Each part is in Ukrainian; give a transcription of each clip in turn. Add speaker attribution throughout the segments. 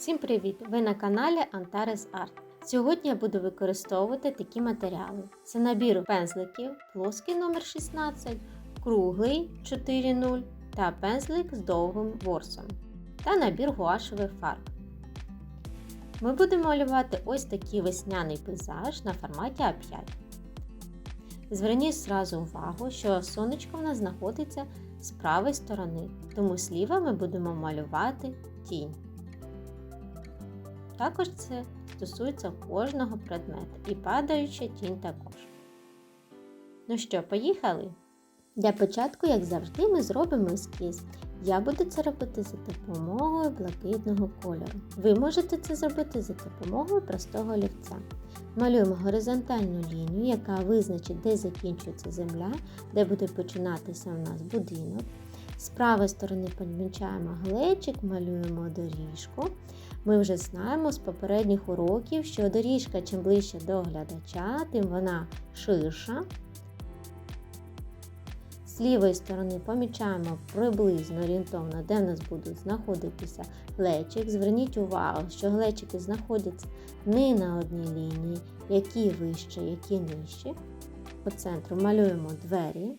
Speaker 1: Всім привіт! Ви на каналі Antares Art. Сьогодні я буду використовувати такі матеріали: це набір пензликів, плоский номер 16, круглий 4.0 та пензлик з довгим ворсом та набір гуашевих фарб. Ми будемо малювати ось такий весняний пейзаж на форматі А5. Зверніть зразу увагу, що сонечко в нас знаходиться з правої сторони, тому зліва ми будемо малювати тінь. Також це стосується кожного предмета і падаюча тінь також. Ну що, поїхали? Для початку, як завжди, ми зробимо ескіз. Я буду це робити за допомогою блакитного кольору. Ви можете це зробити за допомогою простого олівця. Малюємо горизонтальну лінію, яка визначить, де закінчується земля, де буде починатися у нас будинок. З правої сторони помічаємо глечик, малюємо доріжку. Ми вже знаємо з попередніх уроків, що доріжка чим ближче до глядача, тим вона ширша. З лівої сторони помічаємо приблизно орієнтовно, де в нас буде знаходитися глечик. Зверніть увагу, що глечики знаходяться не на одній лінії, які вище, які нижче. По центру малюємо двері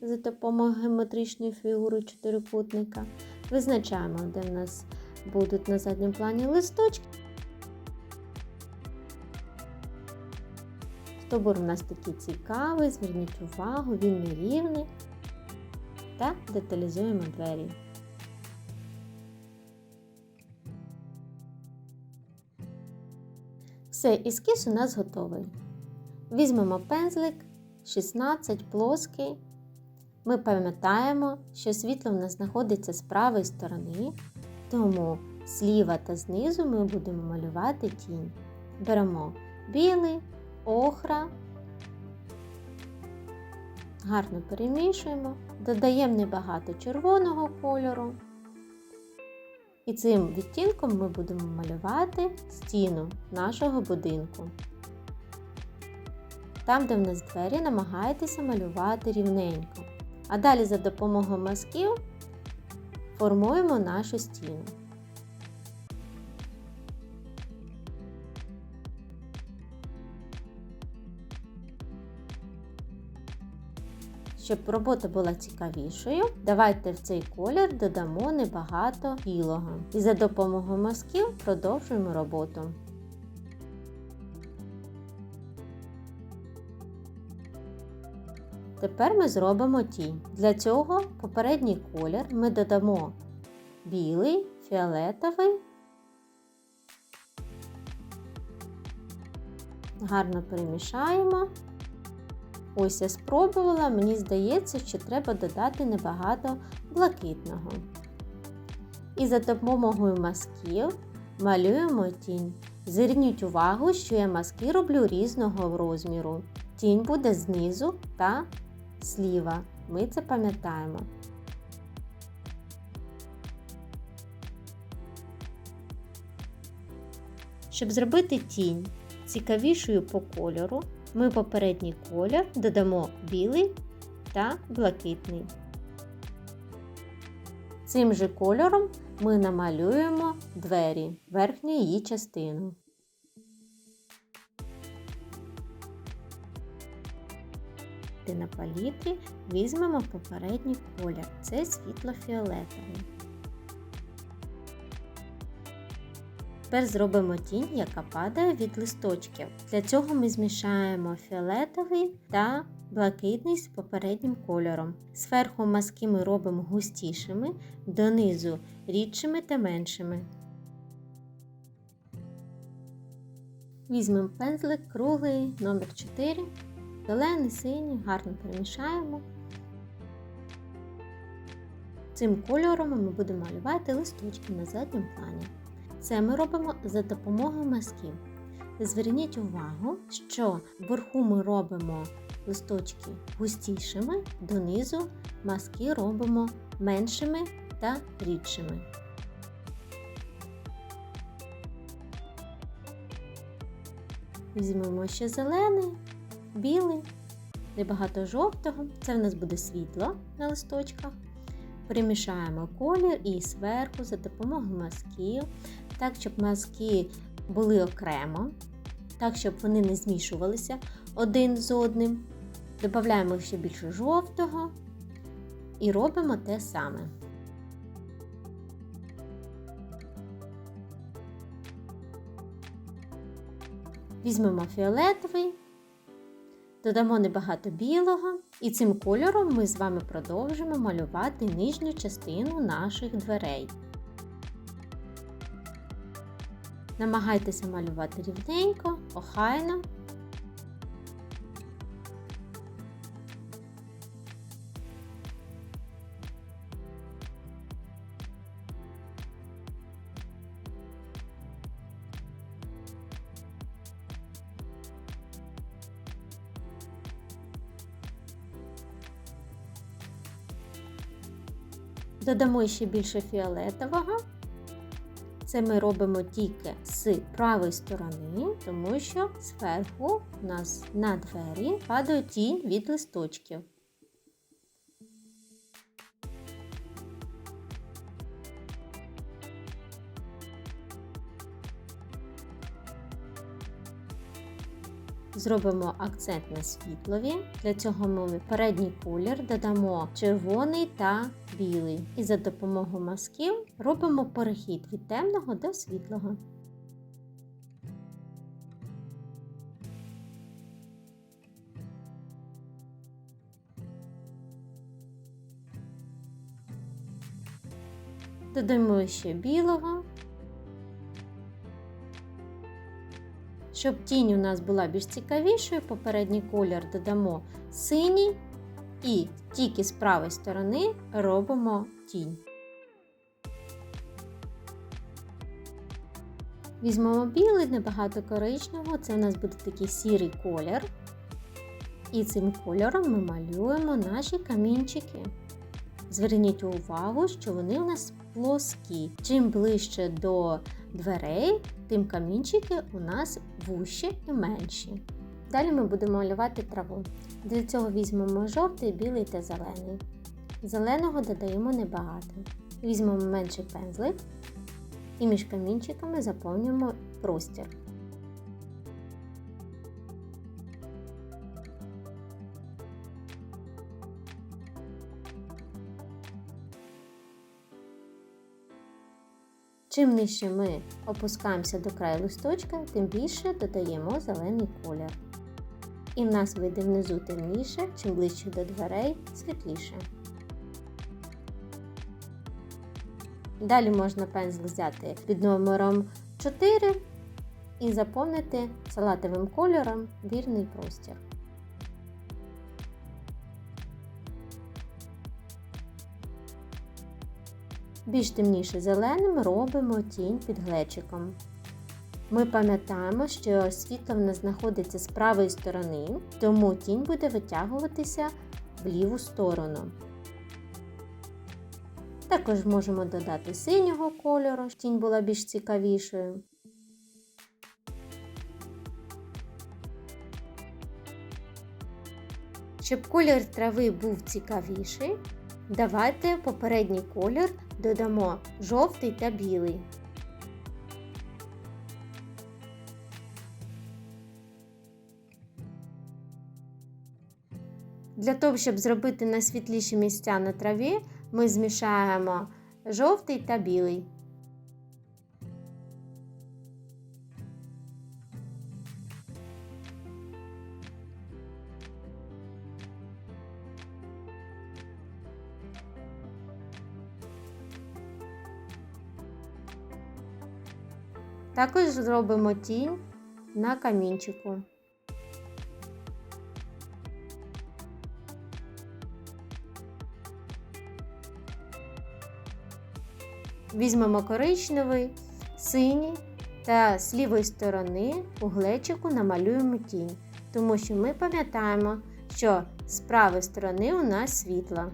Speaker 1: за допомогою геометричної фігури чотирикутника. Визначаємо, де в нас будуть на задньому плані листочки. Стовбур у нас такий цікавий, зверніть увагу, він нерівний та деталізуємо двері. Все, ескіз у нас готовий. Візьмемо пензлик 16 плоский. Ми пам'ятаємо, що світло в нас знаходиться з правої сторони, тому зліва та знизу ми будемо малювати тінь. Беремо білий, охра, гарно перемішуємо, додаємо небагато червоного кольору. І цим відтінком ми будемо малювати стіну нашого будинку. Там, де в нас двері, намагайтеся малювати рівненько. А далі за допомогою мазків формуємо нашу стіну. Щоб робота була цікавішою, давайте в цей колір додамо небагато білого. І за допомогою мазків продовжуємо роботу. Тепер ми зробимо тінь. Для цього попередній колір ми додамо білий, фіолетовий. Гарно перемішаємо. Ось я спробувала, мені здається, що треба додати небагато блакитного. І за допомогою мазків малюємо тінь. Зверніть увагу, що я мазки роблю різного розміру. Тінь буде знизу та зліва. Ми це пам'ятаємо. Щоб зробити тінь цікавішою по кольору, ми попередній колір додамо білий та блакитний. Цим же кольором ми намалюємо двері, верхню її частину. На палітрі візьмемо попередній колір, це світло-фіолетовий. Тепер зробимо тінь, яка падає від листочків. Для цього ми змішаємо фіолетовий та блакитний з попереднім кольором. Зверху мазки ми робимо густішими, донизу рідшими та меншими. Візьмемо пензлик круглий номер 4 зелений, синій, гарно перемішаємо. Цим кольором ми будемо малювати листочки на задньому плані. Це ми робимо за допомогою мазків. Зверніть увагу, що вверху ми робимо листочки густішими, донизу мазки робимо меншими та рідшими. Візьмемо ще зелений, білий, небагато жовтого. Це в нас буде світло на листочках. Перемішаємо колір і зверху за допомогою мазків так, щоб мазки були окремо, так, щоб вони не змішувалися один з одним. Додаємо ще більше жовтого і робимо те саме. Візьмемо фіолетовий, додамо небагато білого, і цим кольором ми з вами продовжимо малювати нижню частину наших дверей. Намагайтеся малювати рівненько, охайно. Додамо ще більше фіолетового. Це ми робимо тільки з правої сторони, тому що зверху у нас на двері падає тінь від листочків. Зробимо акцент на світлові. Для цього ми передній колір додамо червоний та білий. І за допомогою мазків робимо перехід від темного до світлого. Додаємо ще білого. Щоб тінь у нас була більш цікавішою, попередній колір додамо синій і тільки з правої сторони робимо тінь. Візьмемо білий, небагато коричневого, це у нас буде такий сірий колір. І цим кольором ми малюємо наші камінчики. Зверніть увагу, що вони у нас плоскі. Чим ближче до дверей, тим камінчики у нас вущі і менші. Далі ми будемо малювати траву. Для цього візьмемо жовтий, білий та зелений. Зеленого додаємо небагато. Візьмемо менший пензлик і між камінчиками заповнюємо простір. Чим нижче ми опускаємося до краю листочка, тим більше додаємо зелений колір. І в нас вийде внизу темніше, чим ближче до дверей світліше. Далі можна пензл взяти під номером 4 і заповнити салатовим кольором вірний простір. Більш темніше зеленим робимо тінь під глечиком. Ми пам'ятаємо, що світло в нас знаходиться з правої сторони, тому тінь буде витягуватися в ліву сторону. Також можемо додати синього кольору, щоб тінь була більш цікавішою. Щоб колір трави був цікавіший, давайте попередній колір додамо жовтий та білий. Для того, щоб зробити найсвітліші місця на траві, ми змішаємо жовтий та білий. Також зробимо тінь на камінчику. Візьмемо коричневий, синій та з лівої сторони у глечику намалюємо тінь, тому що ми пам'ятаємо, що з правої сторони у нас світла.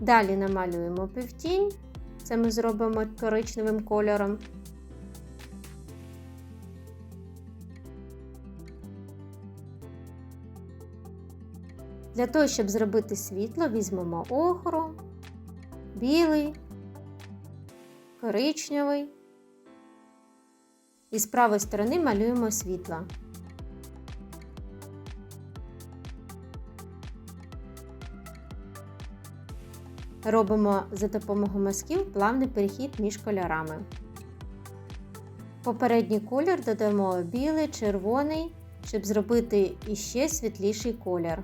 Speaker 1: Далі намалюємо півтінь, це ми зробимо коричневим кольором. Для того, щоб зробити світло, візьмемо охру білий, коричневий. І з правої сторони малюємо світла. Робимо за допомогою мазків плавний перехід між кольорами. Попередній колір додамо білий, червоний, щоб зробити іще світліший колір.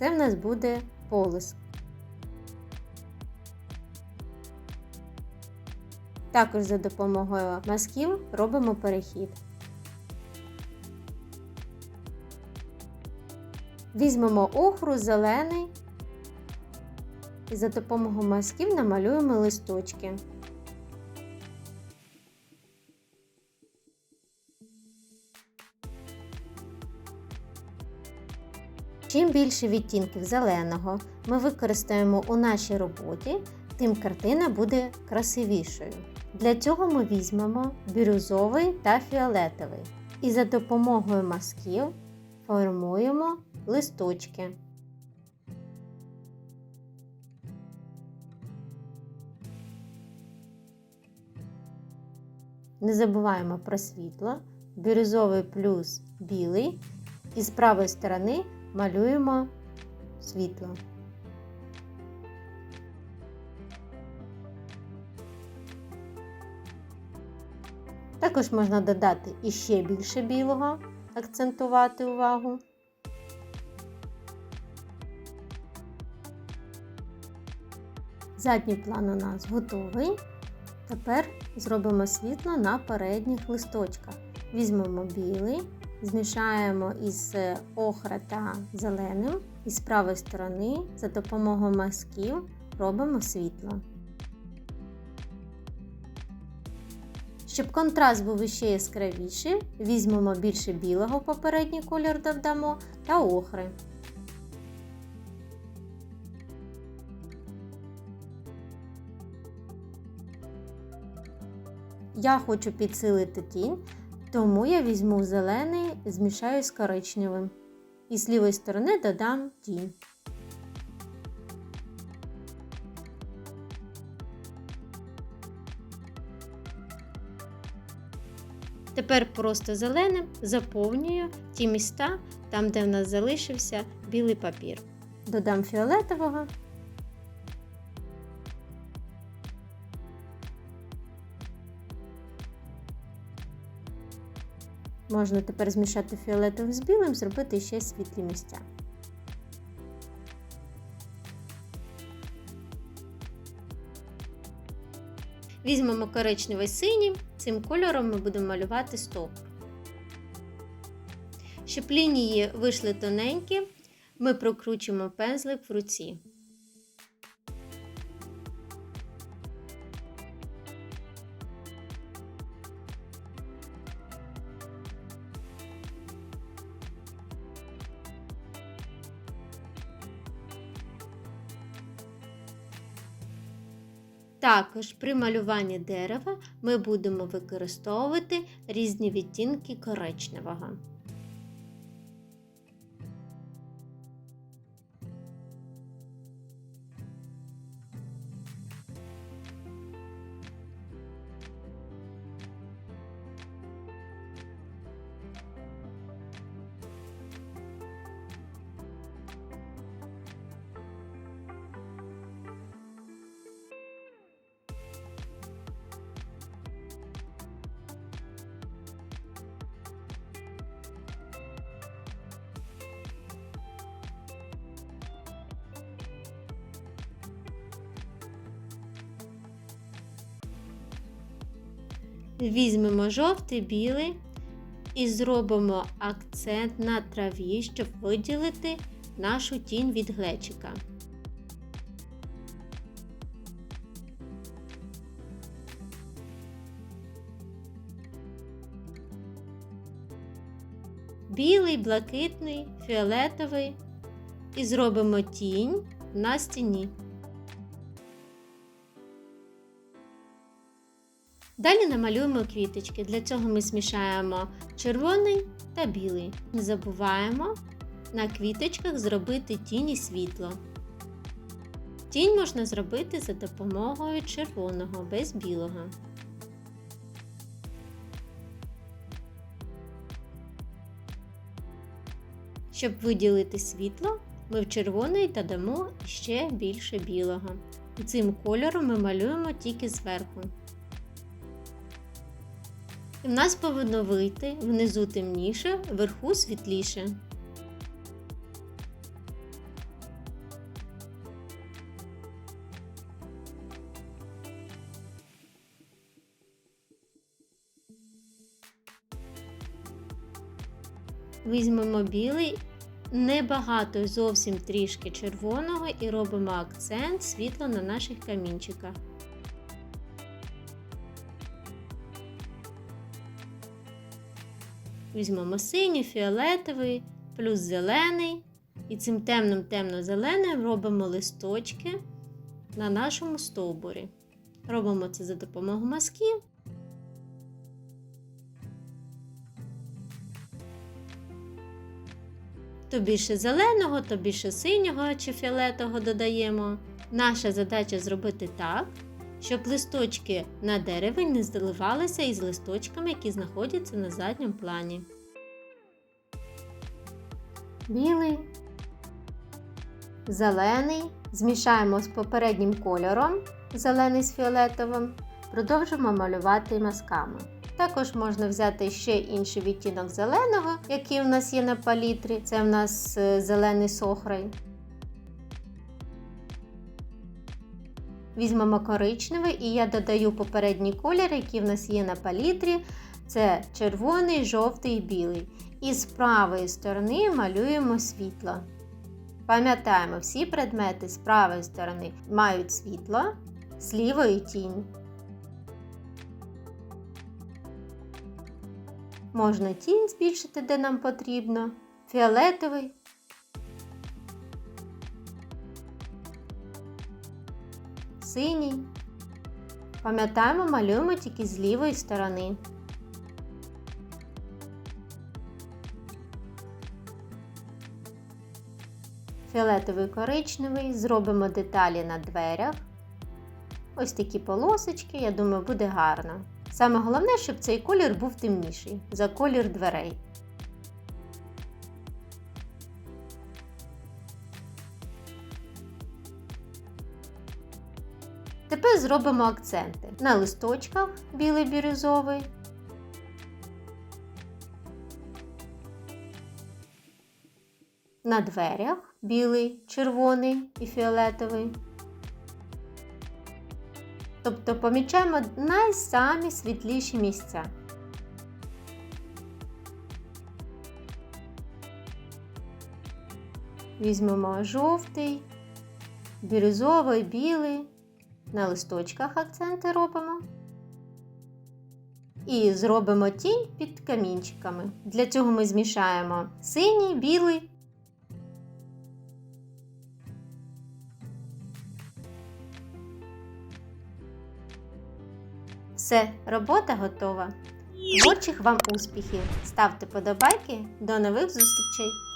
Speaker 1: Це в нас буде полис. Також за допомогою мазків робимо перехід. Візьмемо охру зелений і за допомогою мазків намалюємо листочки. Більше відтінків зеленого ми використаємо у нашій роботі, тим картина буде красивішою. Для цього ми візьмемо бірюзовий та фіолетовий і за допомогою мазків формуємо листочки. Не забуваємо про світло, бірюзовий плюс білий, і з правої сторони малюємо світло. Також можна додати іще більше білого, акцентувати увагу. Задній план у нас готовий. Тепер зробимо світло на передніх листочках. Візьмемо білий, змішаємо із охра та зеленим і з правої сторони за допомогою мазків робимо світло. Щоб контраст був іще яскравіший, візьмемо більше білого попередній колір додамо та охри. Я хочу підсилити тінь, тому я візьму зелений, змішаю з коричневим. І з лівої сторони додам тінь. Тепер просто зеленим заповнюю ті міста, там, де в нас залишився білий папір. Додам фіолетового. Можна тепер змішати фіолетовим з білим, зробити ще світлі місця. Візьмемо коричневий синій, цим кольором ми будемо малювати стовп. Щоб лінії вийшли тоненькі, ми прокручуємо пензлик в руці. Також при малюванні дерева ми будемо використовувати різні відтінки коричневого. Візьмемо жовтий білий і зробимо акцент на траві, щоб виділити нашу тінь від глечика. Білий, блакитний, фіолетовий і зробимо тінь на стіні. Далі намалюємо квіточки. Для цього ми змішаємо червоний та білий. Не забуваємо на квіточках зробити тіні світло. Тінь можна зробити за допомогою червоного без білого. Щоб виділити світло, ми в червоний додамо ще більше білого. І цим кольором ми малюємо тільки зверху. І в нас повинно вийти внизу темніше, вверху світліше. Візьмемо білий, небагато зовсім трішки червоного і робимо акцент світло на наших камінчиках. Візьмемо синій, фіолетовий, плюс зелений. І цим темним темно-зеленим робимо листочки на нашому стовбурі. Робимо це за допомогою мазків. То більше зеленого, то більше синього чи фіолетового додаємо. Наша задача зробити так, щоб листочки на дереві не зливалися із листочками, які знаходяться на задньому плані. Білий, зелений. Змішаємо з попереднім кольором, зелений з фіолетовим. Продовжимо малювати мазками. Також можна взяти ще інший відтінок зеленого, який у нас є на палітрі. Це в нас е, зелений сохрай. Візьмемо коричневий і я додаю попередній колір, який в нас є на палітрі. Це червоний, жовтий і білий. І з правої сторони малюємо світло. Пам'ятаємо, всі предмети з правої сторони мають світло, з лівої тінь. Можна тінь збільшити, де нам потрібно. Фіолетовий. Синій. Пам'ятаємо, малюємо тільки з лівої сторони. Фіолетовий коричневий. Зробимо деталі на дверях. Ось такі полосочки, я думаю, буде гарно. Саме головне, щоб цей колір був темніший за колір дверей. Тепер зробимо акценти. На листочках білий бірюзовий. На дверях білий, червоний і фіолетовий. Тобто помічаємо найсамі світліші місця. Візьмемо жовтий, бірюзовий, білий, на листочках акценти робимо. І зробимо тінь під камінчиками. Для цього ми змішаємо синій, білий. Все, робота готова. Творчих вам успіхів! Ставте подобайки. До нових зустрічей!